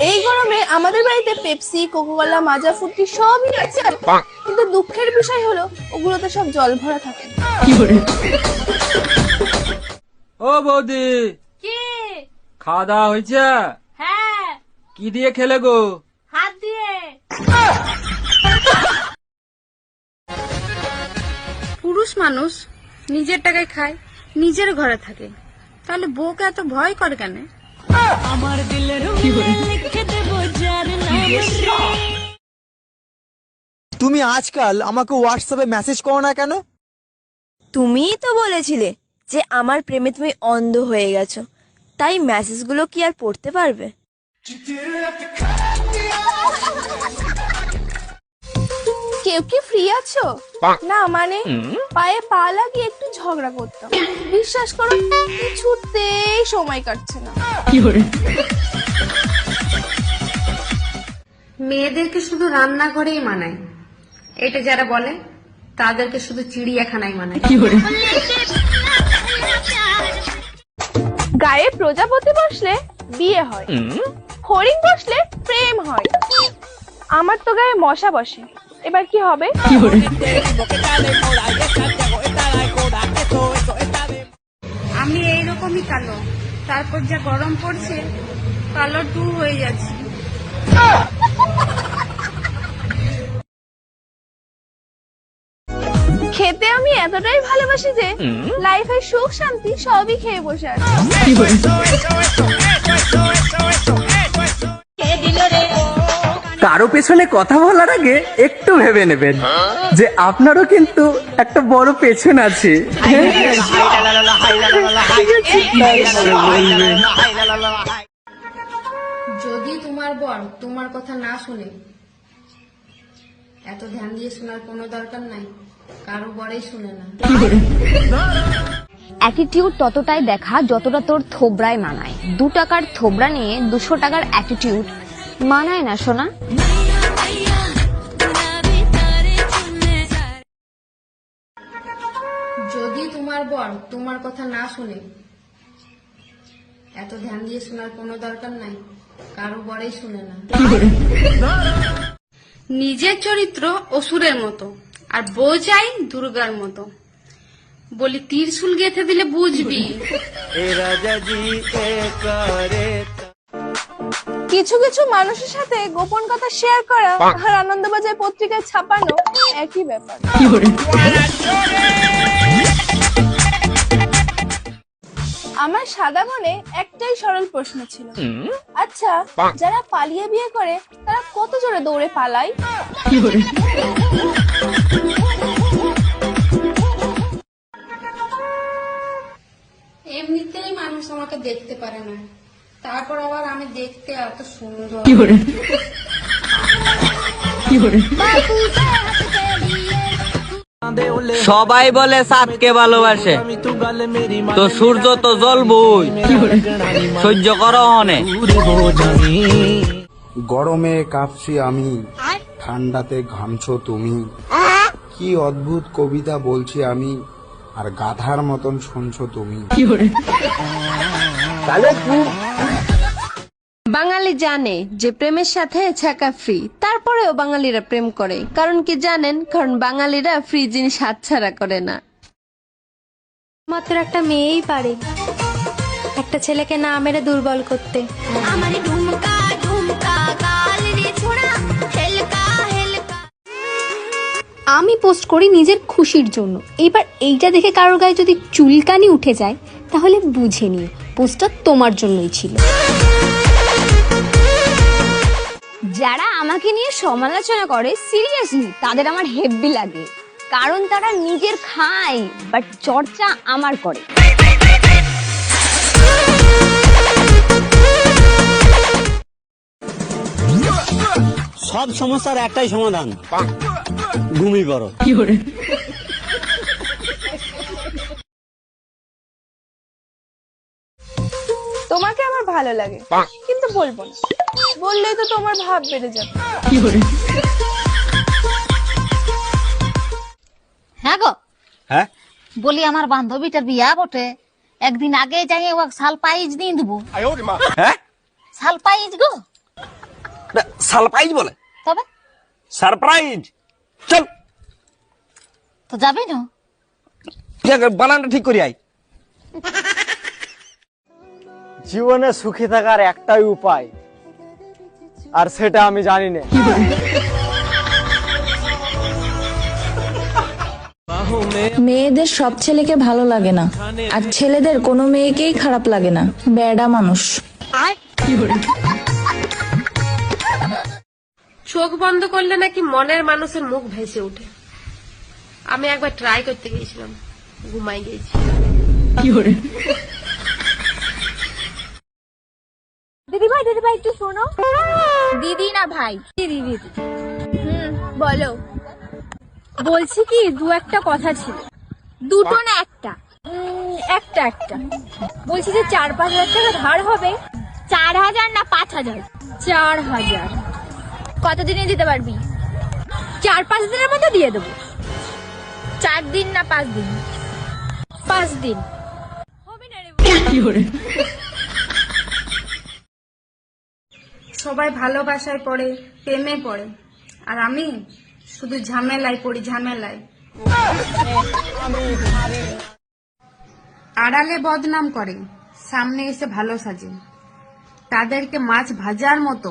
এই গরমে আমাদের বাড়িতে পেপসি কোকোকোলা মাজা ফুটি সবই আছে কিন্তু দুঃখের বিষয় হলো ওগুলোতে সব জল ভরা থাকে। ও বৌদি। কি? খাওয়া দাওয়া হয়েছে? হ্যাঁ। কি দিয়ে খেলে গো? হাত দিয়ে। পুরুষ মানুষ নিজের টাকায় খায় নিজের ঘরে থাকে। তাহলে বউকে এত ভয় করে কেন? তুমি আজকাল আমাকে হোয়াটসঅ্যাপে মেসেজ করো না কেন? তুমি তো বলেছিলে যে আমার প্রেমে তুমি অন্ধ হয়ে গেছো। তাই মেসেজগুলো কি আর পড়তে পারবে? কেউ কি ফ্রি আছো? না মানে পায়ে পা লাগিয়ে একটু ঝগড়া করতাম। বিশ্বাস করো কিছুতেই সময় কাটছে না। মেয়েদেরকে শুধু রান্নাঘরেই মানায়। এটা যারা বলে তাদেরকে শুধু চিড়িয়াখানায় মানায়। গায়ে প্রজাপতি বসলে বিয়ে হয়। হরিণ বসলে প্রেম হয়। আমার তো গায়ে মশা বসে। এবার কি হবে? আমি এইরকমই কালো। তারপর যা গরম পড়ছে কালো টু হয়ে যাচ্ছে। খেতে আমি এতটাই ভালোবাসি যে লাইফের সুখ শান্তি সবই খেয়ে বসে আছি। কারও পেছনে কথা বলার আগে একটু ভেবে নেবেন যে আপনারও কিন্তু একটা বড় পেছন আছে। যদি তোমার বর তোমার কথা না শুনে এত ধ্যান দিয়ে শোনার কোনো দরকার নাই কারও বরেই শুনে না। অ্যাটিটিউড ততটাই দেখা যতটা তোর থোবরায় মানায়। দু টাকার থোবরা নিয়ে দুশো টাকার অ্যাটিটিউড মানায় না শোনা যদি তোমার বর তোমার কথা না শুনে এত ধ্যান দিয়ে শোনার কোনো দরকার নাই কারও বরেই শুনে না। নিজের চরিত্র অসুরের মতো আর বউ চাই দুর্গার মতো। বলি তীরশুল গেথে দিলে বুঝবি। কিছু কিছু মানুষের সাথে গোপন কথা শেয়ার করা আর আনন্দবাজার পত্রিকায় ছাপানো একই ব্যাপার। আমার সাদা মনে একটাই সরল প্রশ্ন ছিল। আচ্ছা যারা পালিয়ে বিয়ে করে তারা কত জোরে দৌড়ে পালায়? এমনিতেই মানুষ আমাকে দেখতে পারে না। তারপর আবার আমি দেখতে এত সুন্দর। সবাই বলে সাতকে ভালোবাসে। তো সূর্য তো জ্বলবই। সহ্য করো হনে গরমে কাঁপছি আমি ঠান্ডাতে ঘামছো তুমি। কি অদ্ভুত কবিতা বলছি আমি। আর গাধার মতন শুনছো তুমি। বাঙালি জানে যে প্রেমের সাথে ছাকা ফ্রি তারপরেও বাঙালিরা প্রেম করে। কারণ কি জানেন? কারণ বাঙালিরা ফ্রি জিনিস হাতছাড়া করে না। মাত্র একটা মেয়েই পারে। একটা ছেলেকে না মেরে দুর্বল করতে। আমি পোস্ট করি নিজের খুশির জন্য। এবার এইটা দেখে কারোর গায়ে যদি চুলকানি উঠে যায়, তাহলে বুঝে নিও, পোস্টটা তোমার জন্যই ছিল। যারা আমাকে নিয়ে সমালোচনা করে সিরিয়াসলি তাদের আমার হেব্বি লাগে। কারণ তারা নিজের খায় বাট চর্চা আমার করে। সব সমস্যার একটাই সমাধান। ঘুমিয়ে পড়ো তোমাকে আমার ভালো লাগে কিন্তু বলব না। বললেই তো তোমার ভাব বেড়ে যাবে। হ্যাঁ গো। হ্যাঁ? বলি আমার বান্ধবীটার বিয়া বটে। একদিন আগে যাই ও শাল পাইজ দিয়ে দেবো হ্যাঁ? শাল পাইজ গো সারপ্রাইজ বলে। তবে? সারপ্রাইজ? চল। তো যাবি না? বানানটা ঠিক করি আই জীবনে সুখী থাকার একটাই উপায় আর সেটা আমি জানি না। মেয়েদের সব ছেলেকে ভালো লাগে না আর ছেলেদের কোনো মেয়েকেই খারাপ লাগে না। বেডা মানুষ। চোখ বন্ধ করলে নাকি মনের মানুষের মুখ ভেসে ওঠে। আমি একবার ট্রাই করতে গিয়েছিলাম ঘুমাই গেছি দিদি ভাই দিদি ভাই একটু শোনো। দিদি না ভাই। দিদি দিদি? হুম বলো। বলছি কি দু একটা কথা ছিল। দুটো না একটা? একটা একটা। বলছি যে চার পাঁচ হাজার টাকা ধার হবে। চার হাজার না পাঁচ হাজার? চার হাজার। কতদিনে দিতে পারবি? চার পাঁচ দিনের মধ্যে দিয়ে দেবো। চার দিন না পাঁচ দিন? পাঁচ দিন। হবে না রে সবাই ভালোবাসায় পড়ে প্রেমে পড়ে। আর আমি শুধু ঝামেলায় পড়ি ঝামেলায়। আড়ালে বদনাম করে সামনে এসে ভালো সাজে। তাদেরকে মাছ ভাজার মতো